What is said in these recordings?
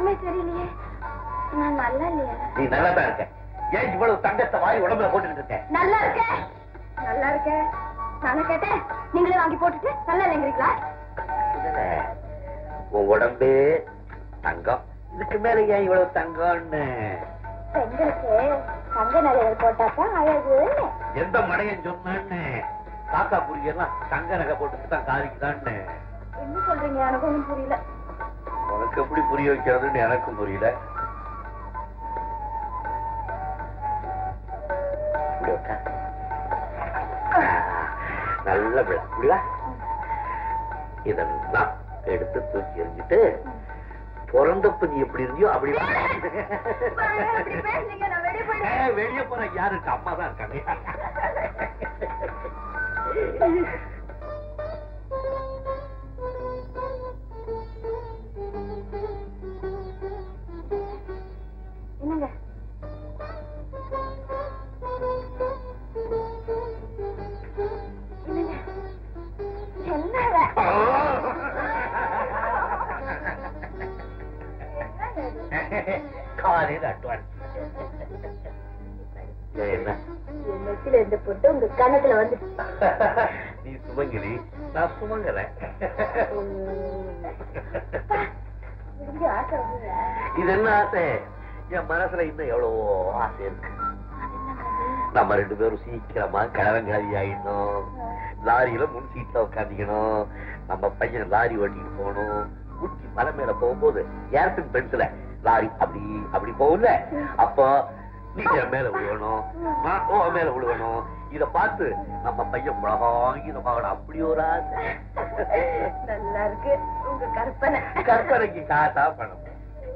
ஒண்ணுமே தெரியலையே நான் நல்லா இல்லையா? நீ நல்லா தான் இருக்க. ஏன் இவ்வளவு தங்கத்தை வாரி உடம்புல போட்டுட்டு இருக்க? நல்லா இருக்கேன் நல்லா இருக்கேன் நானே கேட்டேன். நீங்களே வாங்கி போட்டுட்டு நல்லா இல்லைங்கிறீங்களா? உன் உடம்பே தங்கம். இதுக்கு மேல ஏன் இவ்வளவு தங்கம்னு? பெண்களுக்கு தங்க நகைகள் போட்டாதான் அழகுன்னு எந்த மடையன் சொன்னான்னு? காக்கா புரியெல்லாம் தங்க நகை போட்டுட்டு தான் காரிக்குதான்னு. என்ன சொல்றீங்க? எனக்கு ஒண்ணும் புரியல. உனக்கு எப்படி புரிய வைக்கிறதுன்னு எனக்கும் புரியல. நல்ல புரியுதா? இதெல்லாம் எடுத்து தூக்கி எறிஞ்சிட்டு பிறந்தப்ப நீ எப்படி இருந்தியோ அப்படி வெளிய போற யாரு இருக்கு அம்மா தான் இருக்காங்க. நெத்தில இருந்த பொட்டு உங்க கணக்குல வந்து நீ சுமங்கலி நான் சுமங்கறேன் இது என்ன ஆசை? என் மனசுல இன்னும் எவ்வளவோ ஆசை இருக்கு. நம்ம ரெண்டு பேரும் சீக்கிரமா கிழவன் கிழவி ஆயிடணும் லாரியில முன் சீட்ல உட்காந்துக்கணும் நம்ம பையன் லாரி ஓட்டிட்டு போகணும். ஊட்டி மலை மேல போகும்போது ஏர்பின் பென்சில லாரி அப்படி அப்படி போகும்ல. அப்போ நீ என் மேல விழுவணும் நான் உன் மேல விழுவணும் இத பார்த்து நம்ம பையன் உலகாங்கி பார்க்கணும் அப்படி ஒரு ஆசை. நல்லா இருக்கு. உங்க கற்பனை. கற்பனைக்கு காசா பணம்.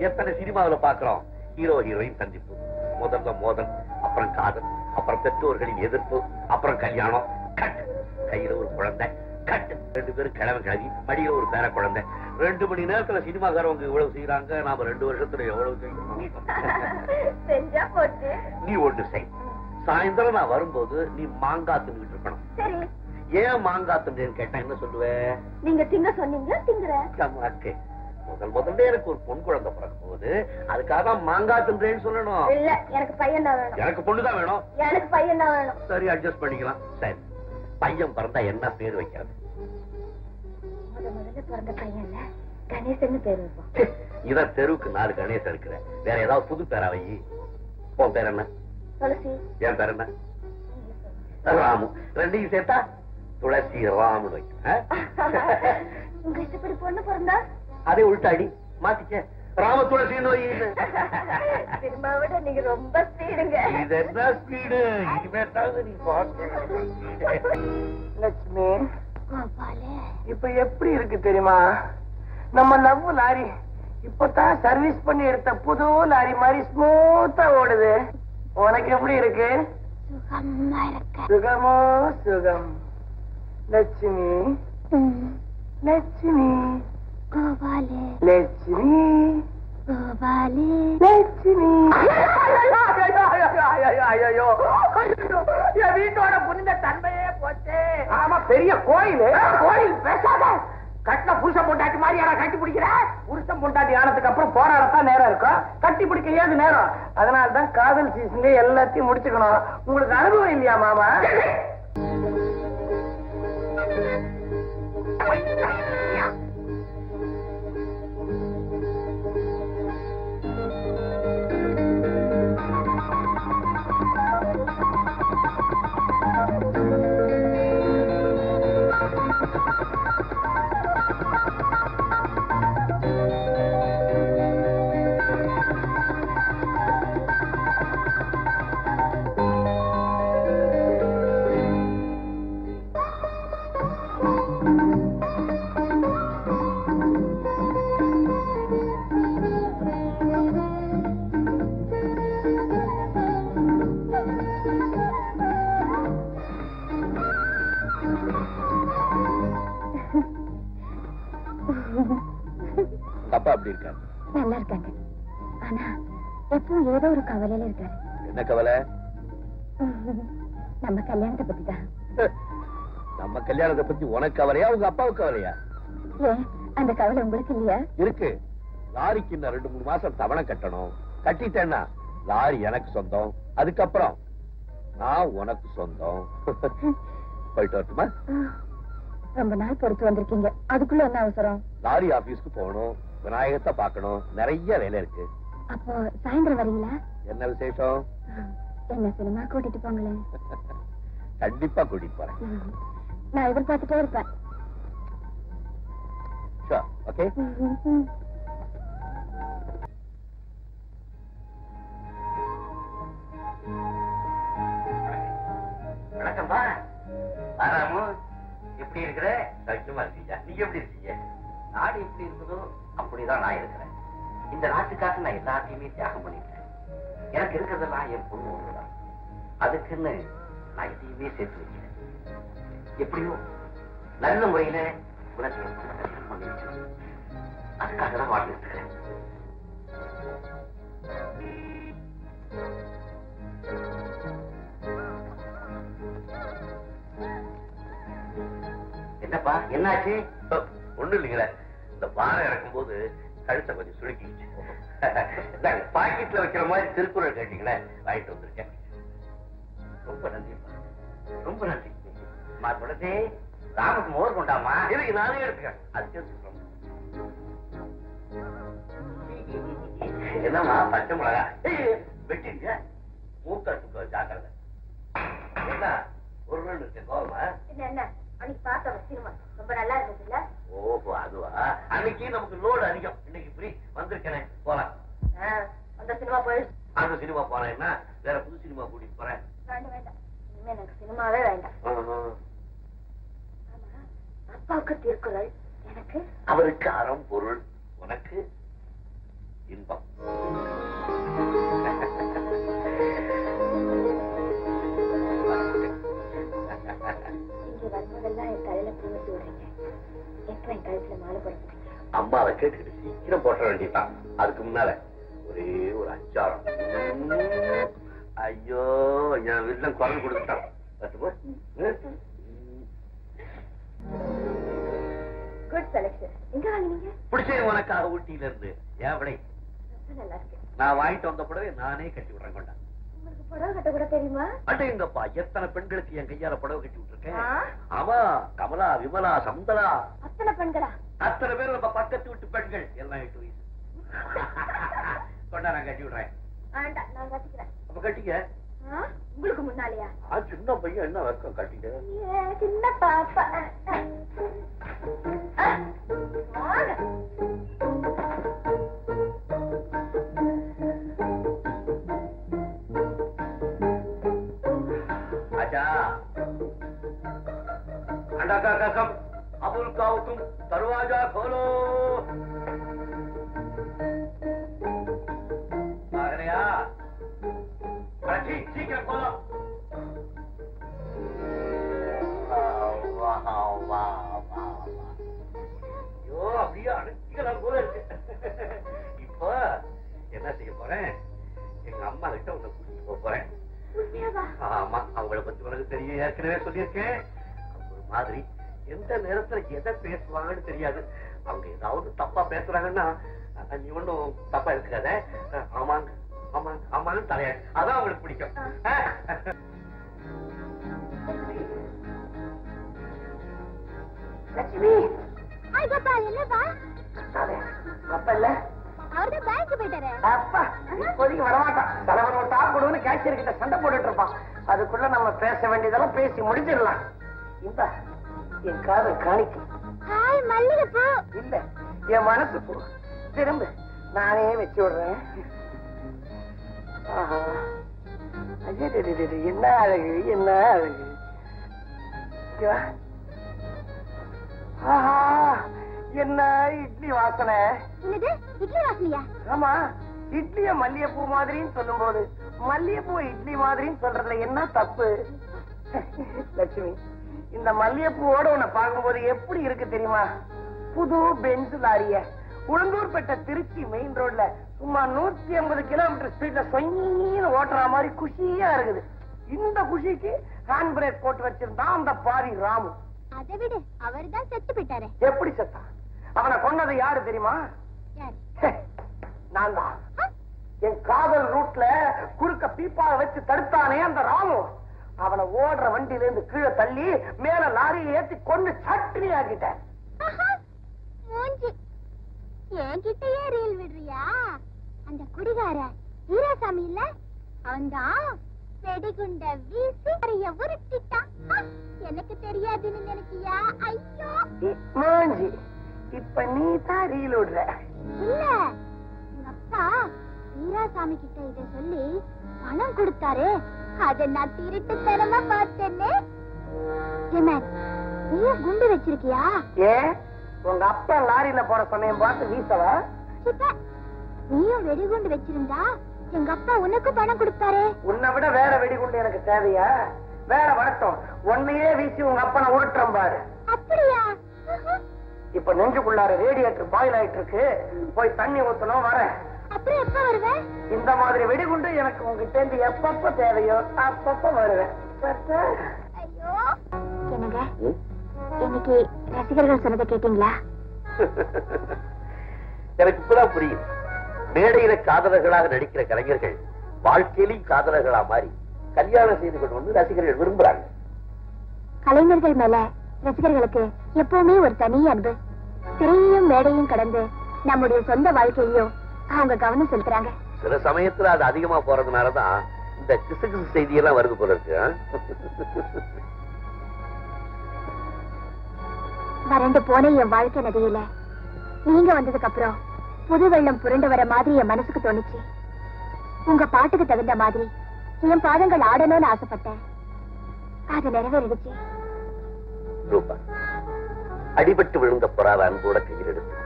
எத்தனை சினிமாவுல பாக்குறோம் ஹீரோ ஹீரோயின் சந்திப்பு. முதல்ல மோதல் அப்புறம் காதல் அப்புறம் பெற்றோர்களின் எதிர்ப்பு அப்புறம் கல்யாணம். கட் கையில ஒரு குழந்தை. கட் ரெண்டு பேரும் கிழமை கிளவி மடியில ஒரு பேர குழந்தை. ரெண்டு மணி நேரத்துல சினிமாக்காரவங்க இவ்வளவு செய்யறாங்க நாம ரெண்டு வருஷத்துல எவ்வளவு செய்யணும்? நீ ஒண்ணு செய் சாயந்தரம் நான் வரும்போது நீ மாங்காய் தின்னுட்டு இருக்கணும். சரி. ஏன் மாங்காய் தின்னு கேட்டா என்ன சொல்லுவேன் நீங்க திங்க சொன்னீங்க திங்குறேன் முதல் முதல்ல எனக்கு ஒரு பொன் குழந்தை பிறக்கும் போது அதுக்காக மாங்காய் தின்றேன்னு சொல்லணும். இல்ல எனக்கு பையன் தான் வேணும். எனக்கு பொண்ணு தான் வேணும். எனக்கு பையன் தான் வேணும். சரி அட்ஜஸ்ட் பண்ணிக்கலாம். சரி. பையன் பிறந்தா என்ன பேர் வைக்கிறது? முத முதல்ல பிறந்த பையன்ல கணேசன்னு பேர் வைப்போம். இதான் தெருவுக்கு நாலு கணேசன் இருக்கிற வேற ஏதாவது புது பேரா வை. உன் பேர் என்ன? துளசி. என் பேர் என்ன? ராமு. ரெண்டையும் சேர்த்தா துளசி ராமு உங்க இஷ்டப்படி பொண்ணு பிறந்தா? அதே உள்டாடி மாத்திக்க. ராம துளசி நோய் திரும்ப விட நீங்க ரொம்ப ஸ்பீடுங்க. இது என்ன ஸ்பீடு? நீ லட்சுமி. இப்ப எப்படி இருக்கு தெரியுமா? நம்ம லவ் லாரி இப்பதான் சர்வீஸ் பண்ணி எடுத்த புது லாரி மாதிரி ஸ்மூத்தா ஓடுது. உனக்கு எப்படி இருக்கு? சுகமா இருக்க. சுகமோ? சுகம். லட்சுமி. லட்சுமி. லட்சுமி. லட்சுமி. ஐயோ என் வீட்டோட புனித தன்மையே போச்சு. ஆமா பெரிய கோயில். கோயில் பேசாத. கட்டின புருஷன் பொண்டாட்டி மாதிரி யாரா கட்டி பிடிக்கிற? புருஷன் பொண்டாட்டி ஆனதுக்கு அப்புறம் போராடத்தான் நேரம் இருக்கும் கட்டி பிடிக்க ஏது நேரம். அதனால தான் காதல் சீசன்ல எல்லாத்தையும் முடிச்சுக்கணும். உங்களுக்கு அனுபவம் இல்லையா மாமா? அப்பா அப்படி இருக்காரு. நல்லா இருக்காங்க ஆனா எப்பவும் ஏதோ ஒரு கவலையில இருக்காரு. என்ன கவலை? நம்ம கல்யாணத்தை பத்தி தான் நம்ம கல்யாணத்தை பத்தி உனக்கு கவலையா உங்க அப்பாவுக்கு கவலையா? அந்த கவலை உங்களுக்கு இல்லையா? இருக்கு. லாரிக்கு இன்னும் ரெண்டு மூணு மாசம் தவணை கட்டணும். கட்டிட்டேன்னா லாரி எனக்கு சொந்தம். அதுக்கப்புறம் நான் உனக்கு சொந்தம். போயிட்டு வரட்டுமா? ரொம்ப நாள் பொறுத்து வந்திருக்கீங்க. அதுக்குள்ள என்ன அவசரம்? லாரி ஆபீஸ்க்கு போகணும். விநாயகத்தை பார்க்கணும். நிறைய வேலை இருக்கு. அப்போ சாயந்தரம் வரீங்களா? என்ன விசேஷம்? என்ன சினிமா கூட்டிட்டு போங்களேன் கண்டிப்பா கூட்டிட்டு போறேன். நான் எதிர்பார்த்துட்டே இருப்பேன். ஓகே வணக்கம்பா ஆராமு எப்படி இருக்கிற? நீங்க எப்படி இருக்கீங்க? நாடு எப்படி இருக்குதோ அப்படிதான் நான் இருக்கிறேன். இந்த நாட்டுக்காக நான் எல்லாத்தையுமே தியாகம் பண்ணிட்டேன் எனக்கு இருக்கிறதெல்லாம் என் பொண்ணு ஒண்ணுதான். அதுக்குன்னு நான் எதையுமே சேர்த்து வைக்கிறேன் எப்படியோ நல்ல முறையில உனக்கு கல்யாணம் பண்ணி அதுக்காக தான் வாழ்ந்துட்டு இருக்கிறேன் என்னப்பா என்னாச்சு? ஒண்ணு இல்லைங்களே. இந்த பாரம் இறக்கும் போது கழுத்தை கொஞ்சம் சுருக்கிடுச்சு இந்தாங்க, பாக்கெட்ல வைக்கிற மாதிரி திருக்குறள் கேட்டீங்களே வாங்கிட்டு வந்திருக்கேன். ரொம்ப நன்றிப்பா ரொம்ப நன்றி. மா ராமுக்கு மோர் கொண்டாமா? இருக்கு நானே எடுத்துக்கேன் அது சொல்றோம் என்னம்மா பச்சை மிளகா? வெட்டிங்க மூக்க சுக்க ஜாக்கிரதை என்ன? ஒரு நாள் இருக்கு கோவமா? என்ன என்ன? அன்னைக்கு பார்த்தோம் சினிமா ரொம்ப நல்லா இருந்துச்சுல்ல ஓஹோ அதுவா? அன்னைக்கு நமக்கு லோடு அதிகம். இன்னைக்கு ஃப்ரீ வந்திருக்கேன். போலாம். அந்த சினிமா போயிடுச்சு அந்த சினிமா போறேன்னா வேற புது சினிமா கூட்டிட்டு போறேன். எனக்கு சினிமாவே வேண்டாம். அப்பாவுக்கு திருக்குறள். எனக்கு? அவருக்கு அறம் பொருள் உனக்கு இன்பம். இங்க வரும்போதெல்லாம் என் தலையில பூ வச்சு விடுறீங்க. எப்ப என் கழுத்துல மாலை போட போறீங்க அம்மாவை கேட்டுக்கிட்டு சீக்கிரம் போட்ட வேண்டியதான் அதுக்கு முன்னால ஒரே ஒரு அச்சாரம். ஐயோ என் வீட்டுல குரல் கொடுத்துட்டான். குட் செலக்ஷன் எங்க வாங்கினீங்க பிடிச்சது உனக்காக ஊட்டியில இருந்து ஏன் விடை நான் வாங்கிட்டு வந்த புடவை நானே கட்டி விடுறேன் கொண்டா. புடவை கட்ட கூட தெரியுமா? அடேங்கப்பா எத்தனை பெண்களுக்கு என் கையால புடவை கட்டி விட்டுருக்கேன்? ஆமா கமலா விமலா சந்தலா அத்தனை பெண்களா? அத்தனை பேர் நம்ம பக்கத்து வீட்டு பெண்கள். எல்லாம் எட்டு வயசு. கொண்டா நான் கட்டி விடுறேன். வேண்டாம் நான் கட்டிக்கிறேன். அப்ப கட்டிக்க? உங்களுக்கு முன்னாலேயா? ஆ, சின்ன பையன் என்ன வெக்கம் கட்டிக்க சின்ன பாப்பா. சொல்லியிருக்கேன். ஒரு மாதிரி எந்த நேரத்துல எதை பேசுவாங்கன்னு தெரியாது. அவங்க ஏதாவது தப்பா பேசுறாங்கன்னா நீ ஒண்ணும் தப்பா இருக்காத அஹ், ஆமாங்க ஆமாங்க ஆமாங்க தலையாடு. அதான் அவங்களுக்கு பிடிக்கும். லட்சுமி. அப்ப இல்ல? அவர்தான் பேங்க் போயிட்டாரு. அப்பா இப்போதைக்கு வரமாட்டான். தலைவன் ஒரு டாப் கொடுன்னு கேஷியர் கிட்ட சண்டை போட்டுட்டு இருப்பான். அதுக்குள்ள நம்ம பேச வேண்டியதெல்லாம் பேசி முடிச்சிடலாம். இந்த என் காதல் காணிக்கும் மல்லிகைப்பூ. இல்ல என் மனசு போ திரும்ப நானே வச்சு விடுறேன். என்ன அழகு என்ன அழகு. ஆஹா என்ன இட்லி வாசனை. இட்லி வாசனையா? ஆமா. இட்லிய மல்லிகைப்பூ மாதிரின்னு சொல்லும்போது மல்லிகைப்பூ இட்லி மாதிரின்னு சொல்றதுல என்ன தப்பு? லட்சுமி இந்த மல்லிகைப்பூவோட உன்னை பார்க்கும்போது எப்படி இருக்கு தெரியுமா? புது பென்ஸ் லாரிய. உளுந்தூர்பேட்ட திருச்சி மெயின் ரோட்ல சும்மா நூத்தி ஐம்பது கிலோமீட்டர் ஸ்பீட்ல சொயின்னு ஓட்டுற மாதிரி குஷியா இருக்குது. இந்த குஷிக்கு ஹேண்ட் பிரேக் போட்டு வச்சிருந்தான் அந்த பாரி ராமு. அதை விடு அவர் தான் செத்து போயிட்டாரு. எப்படி செத்தான்? அவனை கொன்னது யாரு தெரியுமா? நான் தான் என் காதல் ரூட்ல குறுக்க பீப்பாவை வச்சு தடுத்தானே அந்த ராமு. அவனை ஓடுற வண்டியில இருந்து கீழே தள்ளி மேல லாரியை ஏத்தி கொண்டு சட்னி ஆக்கிட்டேன் என்கிட்டயே ரீல் விடுறியா? அந்த குடிகார வீராசாமி இல்ல? அவன்தான் வெடிகுண்ட வீசி உருட்டிட்டான். எனக்கு தெரியாதுன்னு நினைக்கியா? ஐயோ. மூஞ்சி இப்ப நீ தான் ரீல் விடுற. இல்ல. வீராசாமி கிட்ட இத சொல்லி பணம் கொடுத்தாரு. அத நான் திருட்டுத்தனமா பார்த்தேன்னு என்ன நீ குண்டு வச்சிருக்கியா? உங்க அப்பா லாரியில போற சமயம் பார்த்து வீசவா? நீயும் வெடிகுண்டு வச்சிருந்தா எங்க அப்பா உனக்கு பணம் கொடுத்தாரே. உன்னை விட வேற வெடிகுண்டு எனக்கு தேவையா? வேற வரட்டும். உன்னையே வீசி உங்க அப்பனை உருட்டுறேன் பாரு. அப்படியா? இப்ப நெஞ்சுக்குள்ளார ரேடியேட்டர் பாயில் ஆயிட்டு இருக்கு போய் தண்ணி ஊத்தணும் வரேன். அப்புறம் எப்ப வருவ? இந்த மாதிரி வெடிகுண்டு எனக்கு உங்ககிட்ட இருந்து எப்பப்ப தேவையோ அப்பப்ப வருவேன். பத்தா? ஐயோ. என்னங்க? இன்னைக்கு ரசிகர்கள் சொன்னதை கேட்டீங்களா? எனக்கு இப்பதான் புரியும். மேடையில காதலர்களாக நடிக்கிற கலைஞர்கள் வாழ்க்கையிலும் காதலர்களா மாறி கல்யாணம் செய்து கொண்டு வந்து ரசிகர்கள் விரும்புறாங்க. கலைஞர்கள் மேல ரசிகர்களுக்கு எப்பவுமே ஒரு தனி அன்பு. திரையையும் மேடையும் கடந்து நம்முடைய சொந்த வாழ்க்கையையும் அவங்க கவனம் செலுத்துறாங்க. சில சமயத்துல அது அதிகமா போறதுனாலதான் இந்த கிசு கிசு செய்தியெல்லாம் வருது போல இருக்கு? வறண்டு போன என் வாழ்க்கை நதியில. நீங்க வந்ததுக்கு அப்புறம் புது வெள்ளம் புரண்டு வர மாதிரி என் மனசுக்கு தோணுச்சு. உங்க பாட்டுக்கு தகுந்த மாதிரி என் பாதங்கள் ஆடணும்னு ஆசைப்பட்டேன். அது நிறைவேறிடுச்சு. ரூபா அடிபட்டு விழுந்த புறாத அன்போட கையில் எடுத்து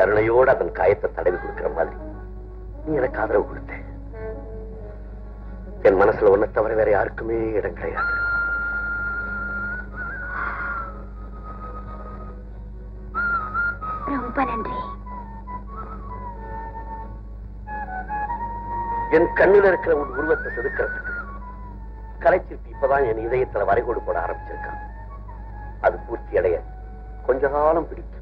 கருணையோட அதன் காயத்தை தடவி கொடுக்கிற மாதிரி நீ எனக்கு ஆதரவு கொடுத்த. என் மனசுல ஒன்ன தவிர வேற யாருக்குமே இடம் கிடையாது. ரொம்ப நன்றி. என் கண்ணுல இருக்கிற உன் உருவத்தை செதுக்கிறதுக்கு கலைச்சிட்டு இப்பதான் என் இதயத்துல வரைகோடு போட ஆரம்பிச்சிருக்கான். அது பூர்த்தி அடைய கொஞ்ச காலம் பிடிக்கும்.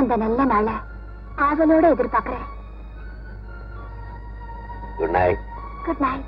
அந்த நல்ல நாளை ஆவலோட எதிர்பார்க்கிறேன். Good night good night